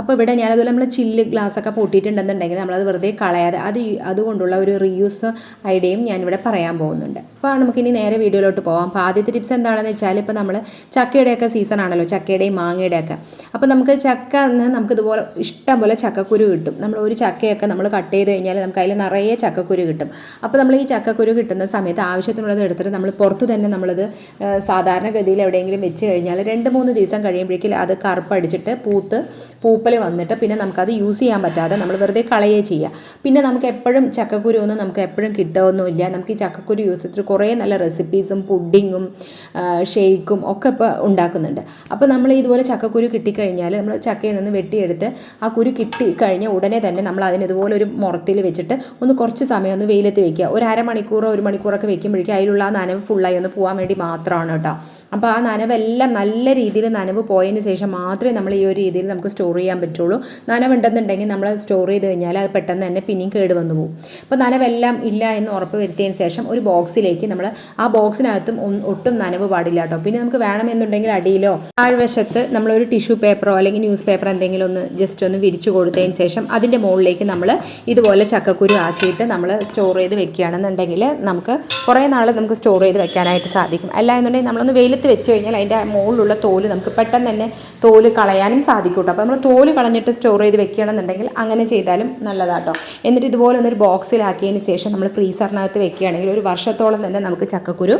അപ്പോൾ ഇവിടെ ഞാനതുപോലെ നമ്മൾ ചില്ല് ഗ്ലാസ് ഒക്കെ പൊട്ടിയിട്ടുണ്ടെന്നുണ്ടെങ്കിൽ നമ്മളത് വെറുതെ കളയാതെ അത് അതുകൊണ്ടുള്ള ഒരു റീയൂസ് ഐഡിയയും ഞാനിവിടെ പറയാൻ പോകുന്നുണ്ട്. അപ്പോൾ നമുക്കിനി നേരെ വീഡിയോയിലോട്ട് പോകാം അപ്പോൾ ആദ്യത്തെ ടിപ്സ് എന്താണെന്ന് വെച്ചാൽ ഇപ്പോൾ നമ്മൾ ചക്കയുടെയൊക്കെ സീസൺ ആണല്ലോ ചക്കയുടെയും മാങ്ങയുടെയൊക്കെ. അപ്പോൾ നമുക്ക് ചക്ക നമുക്ക് ഇതുപോലെ ഇഷ്ടം പോലെ ചക്കക്കുരു കിട്ടും. നമ്മൾ ഒരു ചക്കയൊക്കെ നമ്മൾ കട്ട് ചെയ്ത് കഴിഞ്ഞാൽ നമുക്ക് അതിൽ നിറയെ ചക്കക്കുരു കിട്ടും. അപ്പോൾ നമ്മൾ ഈ ചക്കക്കുരു കിട്ടുന്ന സമയത്ത് ആവശ്യത്തിനുള്ളത് എടുത്തിട്ട് നമ്മൾ പുറത്ത് തന്നെ നമ്മളത് സാധാരണഗതിയിൽ എവിടെയെങ്കിലും വെച്ച് കഴിഞ്ഞാൽ രണ്ട് മൂന്ന് ദിവസം കഴിയുമ്പോഴേക്കും അത് കറുപ്പടിച്ചിട്ട് പൂത്ത് പൂപ്പൽ വന്നിട്ട് പിന്നെ നമുക്കത് യൂസ് ചെയ്യാൻ പറ്റാതെ നമ്മൾ വെറുതെ കളയേ ചെയ്യുക പിന്നെ നമുക്ക് എപ്പോഴും ചക്കക്കുരു ഒന്നും നമുക്ക് എപ്പോഴും കിട്ടുമൊന്നുമില്ല നമുക്ക് ഈ ചക്കക്കുരു യൂസ് ചെയ്തിട്ട് കുറേ നല്ല റെസിപ്പീസും പുഡിങ്ങും ഷെയ്ക്കും ഒക്കെ ഇപ്പോൾ ഉണ്ടാക്കുന്നുണ്ട്. അപ്പോൾ നമ്മൾ ഇതുപോലെ ചക്കക്കുരു കിട്ടിക്കഴിഞ്ഞാൽ നമ്മൾ ചക്കയിൽ നിന്ന് വെട്ടിയെടുത്ത് ആ കുരു കിട്ടി കഴിഞ്ഞ ഉടനെ തന്നെ നമ്മൾ അതിന് ഇതുപോലെ ഒരു മുറത്തിൽ വെച്ചിട്ട് ഒന്ന് കുറച്ച് സമയം ഒന്ന് വെയിലത്ത് വെക്കുക. ഒരു അരമണിക്കൂറോ ഒരു മണിക്കൂറൊക്കെ വെക്കുമ്പോഴേക്കും അതിലുള്ള ആ നനവ് ഫുള്ളായി ഒന്ന് പോകാൻ വേണ്ടി മാത്രമാണ് കേട്ടോ. അപ്പോൾ ആ നനവെല്ലാം നല്ല രീതിയിൽ നനവ് പോയതിന് ശേഷം മാത്രമേ നമ്മൾ ഈ ഒരു രീതിയിൽ നമുക്ക് സ്റ്റോർ ചെയ്യാൻ പറ്റുള്ളൂ. നനവുണ്ടെന്നുണ്ടെങ്കിൽ നമ്മൾ സ്റ്റോർ ചെയ്ത് കഴിഞ്ഞാൽ അത് പെട്ടെന്ന് തന്നെ പിന്നെയും കേട് വന്നു പോകും. അപ്പോൾ നനവെല്ലാം ഇല്ല എന്ന് ഉറപ്പ് വരുത്തിയതിന് ശേഷം ഒരു ബോക്സിലേക്ക് നമ്മൾ ആ ബോക്സിനകത്തും ഒട്ടും നനവ് പാടില്ല കേട്ടോ. പിന്നെ നമുക്ക് വേണമെന്നുണ്ടെങ്കിൽ അടിയിലോ താഴ്വശത്ത് നമ്മളൊരു ടിഷ്യൂ പേപ്പറോ അല്ലെങ്കിൽ ന്യൂസ് പേപ്പർ എന്തെങ്കിലും ഒന്ന് ജസ്റ്റ് ഒന്ന് വിരിച്ചു കൊടുത്തതിന് ശേഷം അതിന്റെ മുകളിലേക്ക് നമ്മൾ ഇതുപോലെ ചക്കക്കുരു ആക്കിയിട്ട് നമ്മൾ സ്റ്റോർ ചെയ്ത് വെക്കുകയാണെന്നുണ്ടെങ്കിൽ നമുക്ക് കുറേ നാൾ നമുക്ക് സ്റ്റോർ ചെയ്ത് വെക്കാനായിട്ട് സാധിക്കും. അല്ല എന്നുണ്ടെങ്കിൽ നമ്മളൊന്ന് വെയിലത്ത് വെച്ച് കഴിഞ്ഞാൽ അതിന്റെ മുകളിലുള്ള തോൽ നമുക്ക് പെട്ടെന്ന് തന്നെ തോൽ കളയാനും സാധിക്കും കേട്ടോ. അപ്പോൾ നമ്മൾ തോൽ കളഞ്ഞിട്ട് സ്റ്റോർ ചെയ്ത് വെക്കുകയാണെന്നുണ്ടെങ്കിൽ അങ്ങനെ ചെയ്താലും നല്ലതാട്ടോ. എന്നിട്ട് ഇതുപോലെ ഒന്നൊരു ബോക്സിലാക്കിയതിന് ശേഷം നമ്മൾ ഫ്രീസറിനകത്ത് വെക്കുകയാണെങ്കിൽ ഒരു വർഷത്തോളം തന്നെ നമുക്ക് ചക്കക്കുരു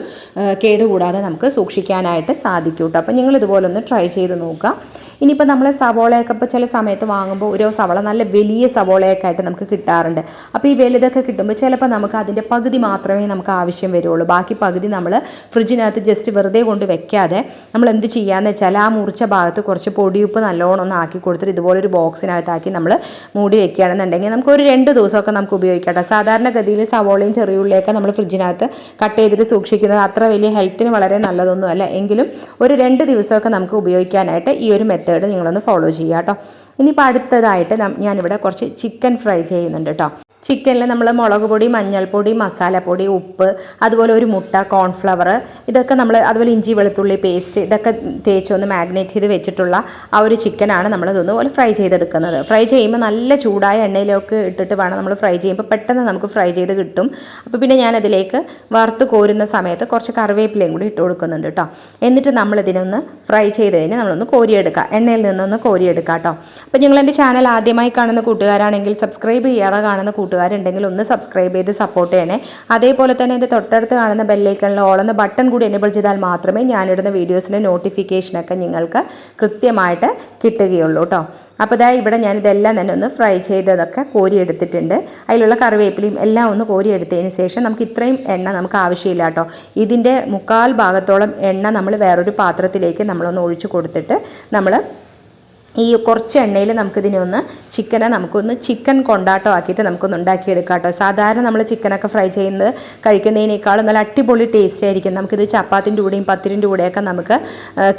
കേടുകൂടാതെ നമുക്ക് സൂക്ഷിക്കാനായിട്ട് സാധിക്കും കേട്ടോ. അപ്പോൾ നിങ്ങൾ ഇതുപോലെ ഒന്ന് ട്രൈ ചെയ്ത് നോക്കുക. ഇനിയിപ്പോൾ നമ്മൾ സവോളയൊക്കെ ഇപ്പോൾ ചില സമയത്ത് വാങ്ങുമ്പോൾ ഓരോ സവോള നല്ല വലിയ സവോളയൊക്കെ ആയിട്ട് നമുക്ക് കിട്ടാറുണ്ട്. അപ്പോൾ ഈ വലുതൊക്കെ കിട്ടുമ്പോൾ ചിലപ്പോൾ നമുക്ക് അതിന്റെ പകുതി മാത്രമേ നമുക്ക് ആവശ്യം വരുള്ളൂ. ബാക്കി പകുതി നമ്മൾ ഫ്രിഡ്ജിനകത്ത് ജസ്റ്റ് വെറുതെ കൊണ്ട് വെക്കാതെ നമ്മൾ എന്ത് ചെയ്യാന്ന് വെച്ചാൽ ആ മുറിച്ച ഭാഗത്ത് കുറച്ച് പൊടിയുപ്പ് നല്ലോണം ഒന്ന് ആക്കി കൊടുത്തിട്ട് ഇതുപോലെ ഒരു ബോക്സിനകത്താക്കി നമ്മൾ മൂടി വെക്കുകയാണെന്നുണ്ടെങ്കിൽ നമുക്ക് ഒരു രണ്ട് ദിവസമൊക്കെ നമുക്ക് കേട്ടോ. സാധാരണഗതിയിൽ സവോളയും ചെറിയുള്ളിയൊക്കെ നമ്മൾ ഫ്രിഡ്ജിനകത്ത് കട്ട് ചെയ്തിട്ട് സൂക്ഷിക്കുന്നത് അത്ര വലിയ ഹെൽത്തിന് വളരെ നല്ലതൊന്നും അല്ല എങ്കിലും ഒരു രണ്ട് ദിവസമൊക്കെ നമുക്ക് ഉപയോഗിക്കാനായിട്ട് ഈ ഒരു മെത്തേഡ് നിങ്ങളൊന്ന് ഫോളോ ചെയ്യുക കേട്ടോ. ഇനിയിപ്പോൾ അടുത്തതായിട്ട് ഞാനിവിടെ കുറച്ച് ചിക്കൻ ഫ്രൈ ചെയ്യുന്നുണ്ട് കേട്ടോ ചിക്കനിൽ നമ്മൾ മുളക് പൊടി മഞ്ഞൾപ്പൊടി മസാലപ്പൊടി ഉപ്പ് അതുപോലെ ഒരു മുട്ട കോൺഫ്ലവർ ഇതൊക്കെ നമ്മൾ അതുപോലെ ഇഞ്ചി വെളുത്തുള്ളി പേസ്റ്റ് ഇതൊക്കെ തേച്ചൊന്ന് മാഗ്നേറ്റ് ചെയ്ത് വെച്ചിട്ടുള്ള ആ ഒരു ചിക്കനാണ് നമ്മൾ ഇതൊന്നുപോലെ ഫ്രൈ ചെയ്തെടുക്കുന്നത്. ഫ്രൈ ചെയ്യുമ്പോൾ നല്ല ചൂടായ എണ്ണയിലൊക്കെ ഇട്ടിട്ട് വേണം നമ്മൾ ഫ്രൈ ചെയ്യുമ്പോൾ പെട്ടെന്ന് നമുക്ക് ഫ്രൈ ചെയ്ത് കിട്ടും. അപ്പോൾ പിന്നെ ഞാൻ അതിലേക്ക് വറുത്ത് കോരുന്ന സമയത്ത് കുറച്ച് കറിവേപ്പിലയും കൂടി ഇട്ട് കൊടുക്കുന്നുണ്ട് കേട്ടോ എന്നിട്ട് നമ്മൾ ഇതിനൊന്ന് ഫ്രൈ ചെയ്തതിന് നമ്മളൊന്ന് കോരിയെടുക്കുക എണ്ണയിൽ നിന്നൊന്ന് കോരിയെടുക്കുക കേട്ടോ അപ്പോൾ നിങ്ങൾ എന്റെ ചാനൽ ആദ്യമായി കാണുന്ന കൂട്ടുകാരാണെങ്കിൽ സബ്സ്ക്രൈബ് ചെയ്യാതെ കാണുന്ന കൂട്ടുകാരുണ്ടെങ്കിൽ ഒന്ന് സബ്സ്ക്രൈബ് ചെയ്ത് സപ്പോർട്ട് ചെയ്യണേ. അതേപോലെ തന്നെ എന്റെ തൊട്ടടുത്ത് കാണുന്ന ബെല്ലൈക്കണിൽ ഓളുന്ന ബട്ടൺ കൂടി എനേബിൾ ചെയ്താൽ മാത്രമേ ഞാനിടുന്ന വീഡിയോസിന്റെ നോട്ടിഫിക്കേഷനൊക്കെ നിങ്ങൾക്ക് കൃത്യമായിട്ട് കിട്ടുകയുള്ളൂ കേട്ടോ അപ്പോൾ ഇതാ ഇവിടെ ഞാൻ ഇതെല്ലാം തന്നെ ഒന്ന് ഫ്രൈ ചെയ്തതൊക്കെ കോരിയെടുത്തിട്ടുണ്ട്. അതിലുള്ള കറിവേപ്പിലയും എല്ലാം ഒന്ന് കോരിയെടുത്തതിന് ശേഷം നമുക്ക് ഇത്രയും എണ്ണ നമുക്ക് ആവശ്യമില്ല കേട്ടോ ഇതിന്റെ മുക്കാൽ ഭാഗത്തോളം എണ്ണ നമ്മൾ വേറൊരു പാത്രത്തിലേക്ക് നമ്മളൊന്ന് ഒഴിച്ചു കൊടുത്തിട്ട് നമ്മൾ ഈ കുറച്ച് എണ്ണയിൽ നമുക്കിതിനെ ഒന്ന് ചിക്കനെ നമുക്കൊന്ന് ചിക്കൻ കൊണ്ടാട്ടം ആക്കിയിട്ട് നമുക്കൊന്ന് ഉണ്ടാക്കിയെടുക്കാം കേട്ടോ. സാധാരണ നമ്മൾ ചിക്കനൊക്കെ ഫ്രൈ ചെയ്യുന്നത് കഴിക്കുന്നതിനേക്കാളും നല്ല അടിപൊളി ടേസ്റ്റ് ആയിരിക്കും. നമുക്കിത് ചപ്പാത്തിന്റെ കൂടെയും പത്തിരിന്റെ കൂടെയൊക്കെ നമുക്ക്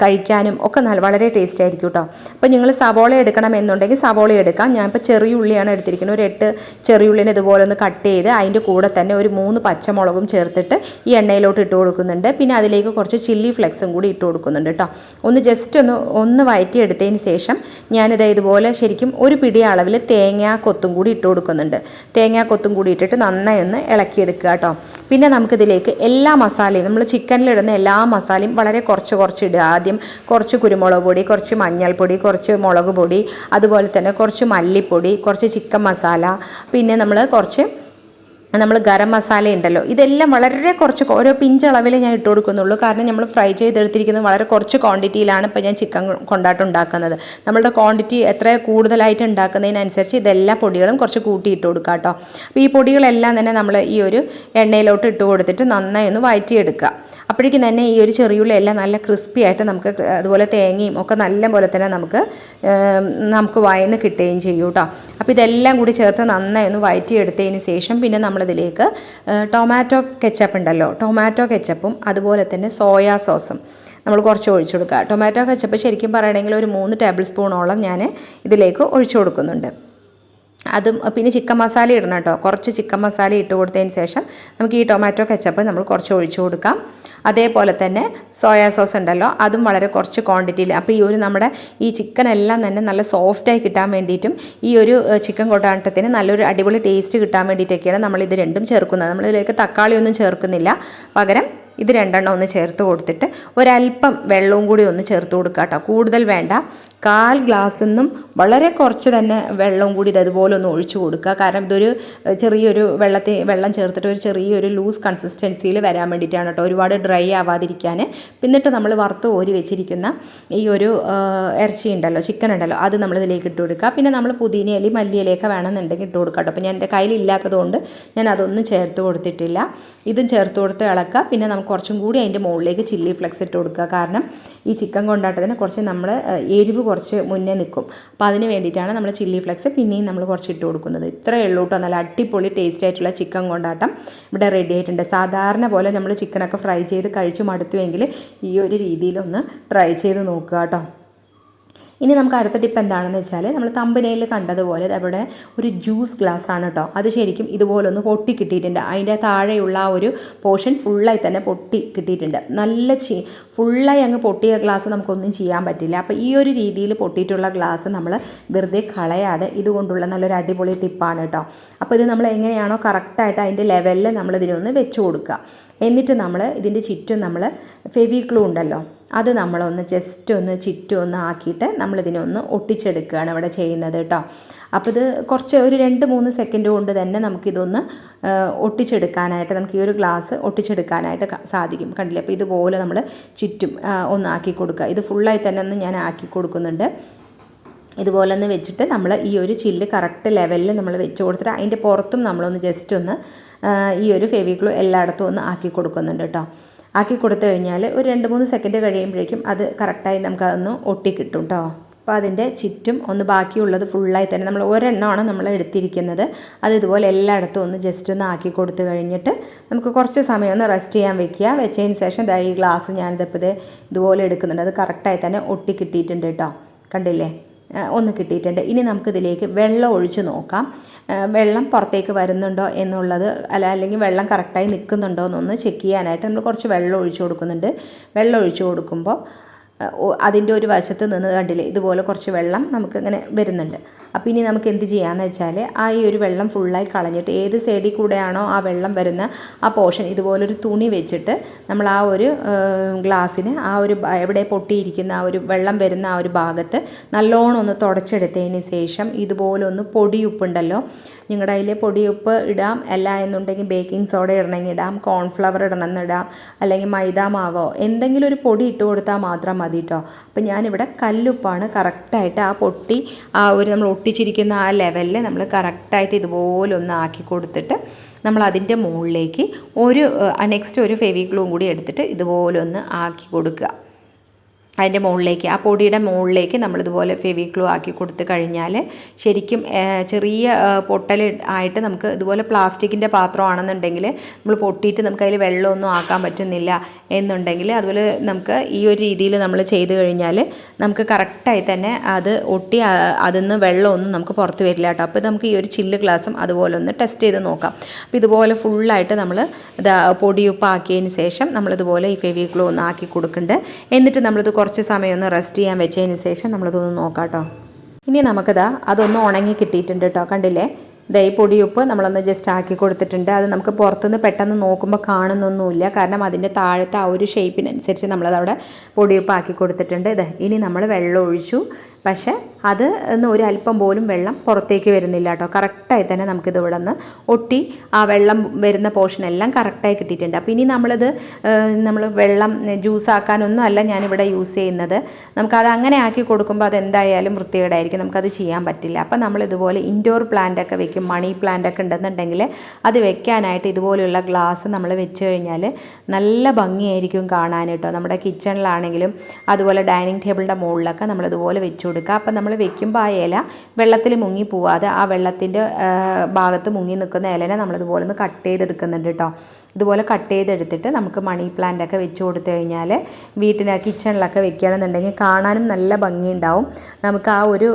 കഴിക്കാനും ഒക്കെ നല്ല വളരെ ടേസ്റ്റ് ആയിരിക്കും കേട്ടോ. അപ്പോൾ നിങ്ങൾ സവോള എടുക്കണം എന്നുണ്ടെങ്കിൽ സവോള എടുക്കാം. ഞാനിപ്പോൾ ചെറിയ ഉള്ളിയാണ് എടുത്തിരിക്കുന്നത്. ഒരു എട്ട് ചെറിയ ഉള്ളിനെ ഇതുപോലെ ഒന്ന് കട്ട് ചെയ്ത് അതിന്റെ കൂടെ തന്നെ ഒരു മൂന്ന് പച്ചമുളകും ചേർത്തിട്ട് ഈ എണ്ണയിലോട്ട് ഇട്ട് കൊടുക്കുന്നുണ്ട്. പിന്നെ അതിലേക്ക് കുറച്ച് ചില്ലി ഫ്ലെക്സും കൂടി ഇട്ട് കൊടുക്കുന്നുണ്ട് കേട്ടോ. ഒന്ന് ജസ്റ്റ് ഒന്ന് ഒന്ന് വയറ്റി എടുത്തതിന് ശേഷം ഞാനിത് ഇതുപോലെ ശരിക്കും ഒരു പിടി അളവിൽ തേങ്ങാ കൊത്തും കൂടി ഇട്ട് കൊടുക്കുന്നുണ്ട്. തേങ്ങാ കൊത്തും കൂടി ഇട്ടിട്ട് നന്നായി ഒന്ന് ഇളക്കിയെടുക്കുക കേട്ടോ. പിന്നെ നമുക്കിതിലേക്ക് എല്ലാ മസാലയും നമ്മൾ ചിക്കനിലിടുന്ന എല്ലാ മസാലയും വളരെ കുറച്ച് കുറച്ച് ഇടുക. ആദ്യം കുറച്ച് കുരുമുളക് പൊടി കുറച്ച് മഞ്ഞൾപ്പൊടി കുറച്ച് മുളക് പൊടി അതുപോലെ തന്നെ കുറച്ച് മല്ലിപ്പൊടി കുറച്ച് ചിക്കൻ മസാല പിന്നെ നമ്മൾ കുറച്ച് നമ്മൾ ഗരം മസാല ഉണ്ടല്ലോ ഇതെല്ലാം വളരെ കുറച്ച് ഓരോ പിഞ്ചളവിൽ ഞാൻ ഇട്ട് കൊടുക്കുന്നുള്ളൂ. കാരണം നമ്മൾ ഫ്രൈ ചെയ്തെടുത്തിരിക്കുന്നത് വളരെ കുറച്ച് ക്വാണ്ടിറ്റിയിലാണ് ഇപ്പോൾ ഞാൻ ചിക്കൻ കൊണ്ടാട്ടം ഉണ്ടാക്കുന്നത്. നമ്മളുടെ ക്വാണ്ടിറ്റി എത്ര കൂടുതലായിട്ട് ഉണ്ടാക്കുന്നതിനനുസരിച്ച് ഇതെല്ലാ പൊടികളും കുറച്ച് കൂട്ടി ഇട്ട് കൊടുക്കുക കേട്ടോ അപ്പോൾ ഈ പൊടികളെല്ലാം തന്നെ നമ്മൾ ഈ ഒരു എണ്ണയിലോട്ട് ഇട്ട് കൊടുത്തിട്ട് നന്നായി ഒന്ന് വഴറ്റിയെടുക്കുക അപ്പോഴേക്കും തന്നെ ഈ ഒരു ചെറിയുള്ളി എല്ലാം നല്ല ക്രിസ്പി ആയിട്ട് നമുക്ക് അതുപോലെ തേങ്ങയും ഒക്കെ നല്ല പോലെ തന്നെ നമുക്ക് നമുക്ക് വയന്ന് കിട്ടുകയും ചെയ്യും കേട്ടോ അപ്പോൾ ഇതെല്ലാം കൂടി ചേർത്ത് നന്നായി ഒന്ന് വഴറ്റിയെടുത്തതിന് ശേഷം പിന്നെ നമ്മളിതിലേക്ക് ടൊമാറ്റോ കെച്ചപ്പ് ഉണ്ടല്ലോ ടൊമാറ്റോ കെച്ചപ്പും അതുപോലെ തന്നെ സോയാ സോസും നമ്മൾ കുറച്ച് ഒഴിച്ചു കൊടുക്കുക. ടൊമാറ്റോ കെച്ചപ്പ് ശരിക്കും പറയണമെങ്കിൽ ഒരു മൂന്ന് ടേബിൾ സ്പൂണോളം ഞാൻ ഇതിലേക്ക് ഒഴിച്ചു കൊടുക്കുന്നുണ്ട്. അതും പിന്നെ ചിക്കൻ മസാല ഇടണം കേട്ടോ. കുറച്ച് ചിക്കൻ മസാല ഇട്ട് കൊടുത്തതിന് ശേഷം നമുക്ക് ഈ ടൊമാറ്റോ കെച്ചപ്പ് നമ്മൾ കുറച്ച് ഒഴിച്ചു കൊടുക്കാം. അതേപോലെ തന്നെ സോയാ സോസ് ഉണ്ടല്ലോ അതും വളരെ കുറച്ച് ക്വാണ്ടിറ്റിയിൽ. അപ്പോൾ ഈ ഒരു നമ്മുടെ ഈ ചിക്കൻ എല്ലാം തന്നെ നല്ല സോഫ്റ്റായി കിട്ടാൻ വേണ്ടിയിട്ടും ഈ ഒരു ചിക്കൻ കൊട്ടാട്ടത്തിന് നല്ലൊരു അടിപൊളി ടേസ്റ്റ് കിട്ടാൻ വേണ്ടിയിട്ടൊക്കെയാണ് നമ്മൾ ഇത് രണ്ടും ചേർക്കുന്നത്. നമ്മളിതിലേക്ക് തക്കാളിയൊന്നും ചേർക്കുന്നില്ല. പകരം ഇത് രണ്ടെണ്ണം ഒന്ന് ചേർത്ത് കൊടുത്തിട്ട് ഒരല്പം വെള്ളവും കൂടി ഒന്ന് ചേർത്ത് കൊടുക്കുക കേട്ടോ. കൂടുതൽ വേണ്ട. കാൽ ഗ്ലാസ് നിന്നും വളരെ കുറച്ച് തന്നെ വെള്ളവും കൂടി ഇത് അതുപോലെ ഒന്ന് ഒഴിച്ചു കൊടുക്കുക. കാരണം ഇതൊരു ചെറിയൊരു വെള്ളത്തിൽ വെള്ളം ചേർത്തിട്ട് ഒരു ചെറിയൊരു ലൂസ് കൺസിസ്റ്റൻസിയിൽ വരാൻ വേണ്ടിയിട്ടാണ് കേട്ടോ. ഒരുപാട് ഡ്രൈ ആവാതിരിക്കാൻ. പിന്നിട്ട് നമ്മൾ വറുത്ത് ഓരി വെച്ചിരിക്കുന്ന ഈ ഒരു ഇറച്ചി ഉണ്ടല്ലോ ചിക്കൻ ഉണ്ടല്ലോ അത് നമ്മൾ ഇതിലേക്ക് ഇട്ട് കൊടുക്കുക. പിന്നെ നമ്മൾ പുതിന ഇലയും മല്ലിയിലയൊക്കെ വേണമെന്നുണ്ടെങ്കിൽ ഇട്ട് കൊടുക്കുക കേട്ടോ. അപ്പോൾ ഞാൻ എന്റെ കയ്യിലില്ലാത്തതുകൊണ്ട് ഞാൻ അതൊന്നും ചേർത്ത് കൊടുത്തിട്ടില്ല. ഇതും ചേർത്ത് കൊടുത്ത് ഇളക്കുക. പിന്നെ നമുക്ക് കുറച്ചും കൂടി അതിന്റെ മുകളിലേക്ക് ചില്ലി ഫ്ലെക്സ് ഇട്ട് കൊടുക്കുക. കാരണം ഈ ചിക്കൻ കൊണ്ടാട്ടത്തിന് കുറച്ച് നമ്മൾ എരിവ് കുറച്ച് മുന്നേ നിൽക്കും. അപ്പോൾ അതിന് വേണ്ടിയിട്ടാണ് നമ്മൾ ചില്ലി ഫ്ലെക്സ് പിന്നെയും നമ്മൾ കുറച്ച് ഇട്ട് കൊടുക്കുന്നത്. ഇത്രയേ ഉള്ളൂ കേട്ടോ. നല്ല അടിപൊളി ടേസ്റ്റ് ആയിട്ടുള്ള ചിക്കൻ കൊണ്ടാട്ടം. ഇവിടെ റെഡി ആയിട്ടുണ്ട്. സാധാരണ പോലെ നമ്മൾ ചിക്കനൊക്കെ ഫ്രൈ ചെയ്ത് കഴിച്ച് മടുത്തുവെങ്കിൽ ഈ ഒരു രീതിയിലൊന്ന് ട്രൈ ചെയ്ത് നോക്കുക കേട്ടോ. ഇനി നമുക്ക് അടുത്ത ടിപ്പ് എന്താണെന്ന് വെച്ചാൽ നമ്മൾ തമ്പനയിൽ കണ്ടതുപോലെ അവിടെ ഒരു ജ്യൂസ് ഗ്ലാസ് ആണ് കേട്ടോ അത് ശരിക്കും ഇതുപോലൊന്ന് പൊട്ടി കിട്ടിയിട്ടുണ്ട്. അതിന്റെ താഴെയുള്ള ആ ഒരു പോർഷൻ ഫുള്ളായി തന്നെ പൊട്ടി കിട്ടിയിട്ടുണ്ട്. നല്ല ചീ ഫുള്ളായി അങ്ങ് പൊട്ടിയ ഗ്ലാസ് നമുക്കൊന്നും ചെയ്യാൻ പറ്റില്ല. അപ്പോൾ ഈ ഒരു രീതിയിൽ പൊട്ടിയിട്ടുള്ള ഗ്ലാസ് നമ്മൾ വെറുതെ കളയാതെ ഇതുകൊണ്ടുള്ള നല്ലൊരു അടിപൊളി ടിപ്പാണ് കേട്ടോ അപ്പോൾ ഇത് നമ്മൾ എങ്ങനെയാണോ കറക്റ്റായിട്ട് അതിന്റെ ലെവലിൽ നമ്മൾ ഇതിനൊന്ന് വെച്ച് കൊടുക്കുക. എന്നിട്ട് നമ്മൾ ഇതിന്റെ ചുറ്റും നമ്മൾ ഫെവിക്ലൂ ഉണ്ടല്ലോ. അത് നമ്മളൊന്ന് ജസ്റ്റ് ഒന്ന് ചുറ്റും ഒന്ന് ആക്കിയിട്ട് നമ്മളിതിനെ ഒന്ന് ഒട്ടിച്ചെടുക്കുകയാണ് ഇവിടെ ചെയ്യുന്നത് കേട്ടോ. അപ്പോൾ ഇത് കുറച്ച് ഒരു രണ്ട് മൂന്ന് സെക്കൻഡ് കൊണ്ട് തന്നെ നമുക്കിതൊന്ന് ഒട്ടിച്ചെടുക്കാനായിട്ട് നമുക്ക് ഈ ഒരു ഗ്ലാസ് ഒട്ടിച്ചെടുക്കാനായിട്ട് സാധിക്കും. കണ്ടില്ലേ? അപ്പോൾ ഇതുപോലെ നമ്മൾ ചുറ്റും ഒന്ന് ആക്കി കൊടുക്കുക. ഇത് ഫുള്ളായി തന്നെ ഒന്ന് ഞാൻ ആക്കി കൊടുക്കുന്നുണ്ട്. ഇതുപോലെ ഒന്ന് വെച്ചിട്ട് നമ്മൾ ഈ ഒരു ചില്ല് കറക്റ്റ് ലെവലിൽ നമ്മൾ വെച്ച് കൊടുത്തിട്ട് അതിന്റെ പുറത്തും നമ്മളൊന്ന് ജസ്റ്റ് ഒന്ന് ഈ ഒരു ഫെവിക്ലൂ എല്ലായിടത്തും ഒന്ന് ആക്കി കൊടുക്കുന്നുണ്ട് കേട്ടോ. ആക്കി കൊടുത്തു കഴിഞ്ഞാൽ ഒരു രണ്ട് മൂന്ന് സെക്കൻഡ് കഴിയുമ്പോഴേക്കും അത് കറക്റ്റായി നമുക്ക് അതൊന്ന് ഒട്ടി കിട്ടും കേട്ടോ അപ്പോൾ അതിന്റെ ചുറ്റും ഒന്ന് ബാക്കിയുള്ളത് ഫുള്ളായി തന്നെ നമ്മൾ ഒരെണ്ണമാണ് നമ്മൾ എടുത്തിരിക്കുന്നത്. അത് ഇതുപോലെ എല്ലായിടത്തും ഒന്ന് ജസ്റ്റ് ഒന്ന് ആക്കി കൊടുത്തു കഴിഞ്ഞിട്ട് നമുക്ക് കുറച്ച് സമയം ഒന്ന് റെസ്റ്റ് ചെയ്യാൻ വെക്കുക. വെച്ചതിന് ശേഷം ദാ ഈ ഗ്ലാസ് ഞാനിതിപ്പോൾ ഇത് ഇതുപോലെ എടുക്കുന്നുണ്ട്. അത് കറക്റ്റായി തന്നെ ഒട്ടി കിട്ടിയിട്ടുണ്ട് കേട്ടോ കണ്ടില്ലേ? ഒന്ന് കിട്ടിയിട്ടുണ്ട്. ഇനി നമുക്കിതിലേക്ക് വെള്ളം ഒഴിച്ച് നോക്കാം. വെള്ളം പുറത്തേക്ക് വരുന്നുണ്ടോ എന്നുള്ളത് അല്ല അല്ലെങ്കിൽ വെള്ളം കറക്റ്റായി നിൽക്കുന്നുണ്ടോ എന്നൊന്ന് ചെക്ക് ചെയ്യാനായിട്ട് നമ്മൾ കുറച്ച് വെള്ളം ഒഴിച്ചു കൊടുക്കുന്നുണ്ട്. വെള്ളം ഒഴിച്ചു കൊടുക്കുമ്പോൾ അതിന്റെ ഒരു വശത്ത് നിന്ന് കണ്ടില്ലേ ഇതുപോലെ കുറച്ച് വെള്ളം നമുക്കിങ്ങനെ വരുന്നുണ്ട്. അപ്പോൾ ഇനി നമുക്ക് എന്ത് ചെയ്യാമെന്ന് വെച്ചാൽ ആ ഈ ഒരു വെള്ളം ഫുള്ളായി കളഞ്ഞിട്ട് ഏത് സൈഡിൽ കൂടെയാണോ ആ വെള്ളം വരുന്ന ആ പോർഷൻ ഇതുപോലൊരു തുണി വെച്ചിട്ട് നമ്മൾ ആ ഒരു ഗ്ലാസ്സിന് ആ ഒരു എവിടെ പൊട്ടിയിരിക്കുന്ന ആ ഒരു വെള്ളം വരുന്ന ആ ഒരു ഭാഗത്ത് നല്ലോണം ഒന്ന് തുടച്ചെടുത്തതിന് ശേഷം ഇതുപോലെ ഒന്ന് പൊടിയുപ്പുണ്ടല്ലോ. നിങ്ങളുടെ അതിൽ പൊടിയുപ്പ് ഇടാം. അല്ല എന്നുണ്ടെങ്കിൽ ബേക്കിംഗ് സോഡ ഇടണമെങ്കിൽ ഇടാം. കോൺഫ്ലവർ ഇടണമെന്ന് ഇടാം. അല്ലെങ്കിൽ മൈദ മാവോ എന്തെങ്കിലും ഒരു പൊടി ഇട്ട് കൊടുത്താൽ മാത്രം മതി കേട്ടോ അപ്പം ഞാനിവിടെ കല്ലുപ്പാണ് കറക്റ്റായിട്ട് ആ പൊട്ടി ആ ഒരു നമ്മൾ ഒട്ടിച്ചിരിക്കുന്ന ആ ലെവലിൽ നമ്മൾ കറക്റ്റായിട്ട് ഇതുപോലെ ഒന്ന് ആക്കി കൊടുത്തിട്ട് നമ്മൾ അതിന്റെ മുകളിലേക്ക് ഒരു നെക്സ്റ്റ് ഒരു ഫെവിക്ലൂം കൂടി എടുത്തിട്ട് ഇതുപോലെ ഒന്ന് ആക്കി കൊടുക്കുക. അതിന്റെ മുകളിലേക്ക് ആ പൊടിയുടെ മുകളിലേക്ക് നമ്മളിതുപോലെ ഫെവിക്ലൂ ആക്കി കൊടുത്തു കഴിഞ്ഞാൽ ശരിക്കും ചെറിയ പൊട്ടൽ ആയിട്ട് നമുക്ക് ഇതുപോലെ പ്ലാസ്റ്റിക്കിന്റെ പാത്രമാണെന്നുണ്ടെങ്കിൽ നമ്മൾ പൊട്ടിയിട്ട് നമുക്ക് അതിൽ വെള്ളമൊന്നും ആക്കാൻ പറ്റുന്നില്ല എന്നുണ്ടെങ്കിൽ അതുപോലെ നമുക്ക് ഈ ഒരു രീതിയിൽ നമ്മൾ ചെയ്ത് കഴിഞ്ഞാൽ നമുക്ക് കറക്റ്റായി തന്നെ അത് ഒട്ടി അതിൽ നിന്ന് വെള്ളമൊന്നും നമുക്ക് പുറത്ത് വരില്ല കേട്ടോ. അപ്പോൾ നമുക്ക് ഈ ഒരു ചില്ല് ഗ്ലാസും അതുപോലെ ഒന്ന് ടെസ്റ്റ് ചെയ്ത് നോക്കാം. അപ്പോൾ ഇതുപോലെ ഫുള്ളായിട്ട് നമ്മൾ പൊടിയുപ്പാക്കിയതിന് ശേഷം നമ്മളിതുപോലെ ഈ ഫെവിക്ലൂ ഒന്ന് ആക്കി കൊടുക്കുന്നുണ്ട്. എന്നിട്ട് നമ്മളിത് കുറച്ച് സമയം ഒന്ന് റെസ്റ്റ് ചെയ്യാൻ വെച്ചതിന് ശേഷം നമ്മളിതൊന്ന് നോക്കാം കേട്ടോ ഇനി നമുക്കിതാ അതൊന്ന് ഉണങ്ങി കിട്ടിയിട്ടുണ്ട് കേട്ടോ കണ്ടില്ലേ? ദേ പൊടിയുപ്പ് നമ്മളൊന്ന് ജസ്റ്റ് ആക്കി കൊടുത്തിട്ടുണ്ട്. അത് നമുക്ക് പുറത്തുനിന്ന് പെട്ടെന്ന് നോക്കുമ്പോൾ കാണുന്നൊന്നുമില്ല. കാരണം അതിന്റെ താഴത്തെ ആ ഒരു ഷേപ്പിനനുസരിച്ച് നമ്മളതവിടെ പൊടിയുപ്പ് ആക്കി കൊടുത്തിട്ടുണ്ട്. ഇത് ഇനി നമ്മൾ വെള്ളം ഒഴിച്ചു. പക്ഷേ അത് ഒന്ന് ഒരല്പം പോലും വെള്ളം പുറത്തേക്ക് വരുന്നില്ല കേട്ടോ. കറക്റ്റായി തന്നെ നമുക്കിത് ഇവിടെ നിന്ന് ഒട്ടി ആ വെള്ളം വരുന്ന പോർഷൻ എല്ലാം കറക്റ്റായി കിട്ടിയിട്ടുണ്ട്. അപ്പോൾ ഇനി നമ്മളിത് നമ്മൾ വെള്ളം ജ്യൂസാക്കാനൊന്നും അല്ല ഞാനിവിടെ യൂസ് ചെയ്യുന്നത്. നമുക്കത് അങ്ങനെ ആക്കി കൊടുക്കുമ്പോൾ അത് എന്തായാലും വൃത്തികേടായിരിക്കും. നമുക്കത് ചെയ്യാൻ പറ്റില്ല. അപ്പോൾ നമ്മൾ ഇതുപോലെ ഇൻഡോർ പ്ലാന്റ് ഒക്കെ വെക്കും. മണി പ്ലാന്റ് ഒക്കെ ഉണ്ടെന്നുണ്ടെങ്കിൽ അത് വെക്കാനായിട്ട് ഇതുപോലെയുള്ള ഗ്ലാസ് നമ്മൾ വെച്ച് കഴിഞ്ഞാൽ നല്ല ഭംഗിയായിരിക്കും കാണാൻ കേട്ടോ. നമ്മുടെ കിച്ചണിലാണെങ്കിലും അതുപോലെ ഡൈനിങ് ടേബിളിന്റെ മുകളിലൊക്കെ നമ്മളിതുപോലെ വെച്ച് കൊടുക്കുക. അപ്പം നമ്മൾ വെക്കുമ്പോൾ ആ ഇല വെള്ളത്തിൽ മുങ്ങി പോവാതെ ആ വെള്ളത്തിന്റെ ഭാഗത്ത് മുങ്ങി നിൽക്കുന്ന ഇലനെ നമ്മളിതുപോലെ ഒന്ന് കട്ട് ചെയ്തെടുക്കുന്നുണ്ട് കേട്ടോ. ഇതുപോലെ കട്ട് ചെയ്തെടുത്തിട്ട് നമുക്ക് മണി പ്ലാന്റ് ഒക്കെ വെച്ച് കൊടുത്തു കഴിഞ്ഞാൽ വീട്ടിന് കിച്ചണിലൊക്കെ വെക്കുകയാണെന്നുണ്ടെങ്കിൽ കാണാനും നല്ല ഭംഗിയുണ്ടാവും. നമുക്ക് ആ ഒരു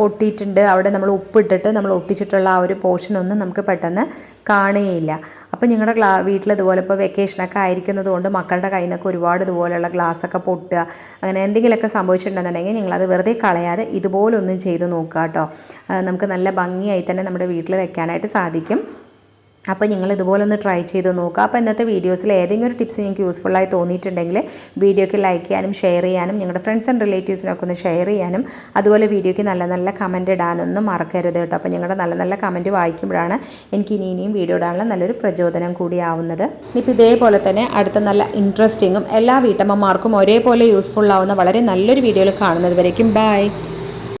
പൊട്ടിയിട്ടുണ്ട്. അവിടെ നമ്മൾ ഉപ്പിട്ടിട്ട് നമ്മൾ ഒട്ടിച്ചിട്ടുള്ള ആ ഒരു പോർഷനൊന്നും നമുക്ക് പെട്ടെന്ന് കാണുകയില്ല. അപ്പോൾ ഞങ്ങളുടെ ഗ്ലാ വീട്ടിൽ ഇതുപോലെ ഇപ്പോൾ വെക്കേഷനൊക്കെ ആയിരിക്കുന്നത് കൊണ്ട് മക്കളുടെ കയ്യിൽ നിന്നൊക്കെ ഒരുപാട് ഇതുപോലെയുള്ള ഗ്ലാസ്സൊക്കെ പൊട്ടുക അങ്ങനെ എന്തെങ്കിലുമൊക്കെ സംഭവിച്ചിട്ടുണ്ടെന്നുണ്ടെങ്കിൽ നിങ്ങളത് വെറുതെ കളയാതെ ഇതുപോലൊന്നും ചെയ്ത് നോക്കുക കേട്ടോ. നമുക്ക് നല്ല ഭംഗിയായി തന്നെ നമ്മുടെ വീട്ടിൽ വെക്കാനായിട്ട് സാധിക്കും. അപ്പോൾ നിങ്ങൾ ഇതുപോലെ ഒന്ന് ട്രൈ ചെയ്ത് നോക്കുക. അപ്പോൾ ഇന്നത്തെ വീഡിയോസിൽ ഏതെങ്കിലും ഒരു ടിപ്സ് നിങ്ങൾക്ക് യൂസ്ഫുള്ളായി തോന്നിയിട്ടുണ്ടെങ്കിൽ വീഡിയോയ്ക്ക് ലൈക്ക് ചെയ്യാനും ഷെയർ ചെയ്യാനും നിങ്ങളുടെ ഫ്രണ്ട്സ് ആൻഡ് റിലേറ്റീവ്സിനൊക്കെ ഒന്ന് ഷെയർ ചെയ്യാനും അതുപോലെ വീഡിയോയ്ക്ക് നല്ല നല്ല കമന്റ് ഇടാനൊന്നും മറക്കരുത് കേട്ടോ. അപ്പോൾ നിങ്ങളുടെ നല്ല നല്ല കമന്റ് വായിക്കുമ്പോഴാണ് എനിക്ക് ഇനി ഇനിയും വീഡിയോ ഇടാനുള്ള നല്ലൊരു പ്രചോദനം കൂടിയാവുന്നത് ഇനിയിപ്പോൾ ഇതേപോലെ തന്നെ അടുത്ത നല്ല ഇൻട്രസ്റ്റിങ്ങും എല്ലാ വീട്ടമ്മമാർക്കും ഒരേപോലെ യൂസ്ഫുൾ ആവുന്ന വളരെ നല്ലൊരു വീഡിയോയിൽ കാണുന്നത് വരേക്കും. ബൈ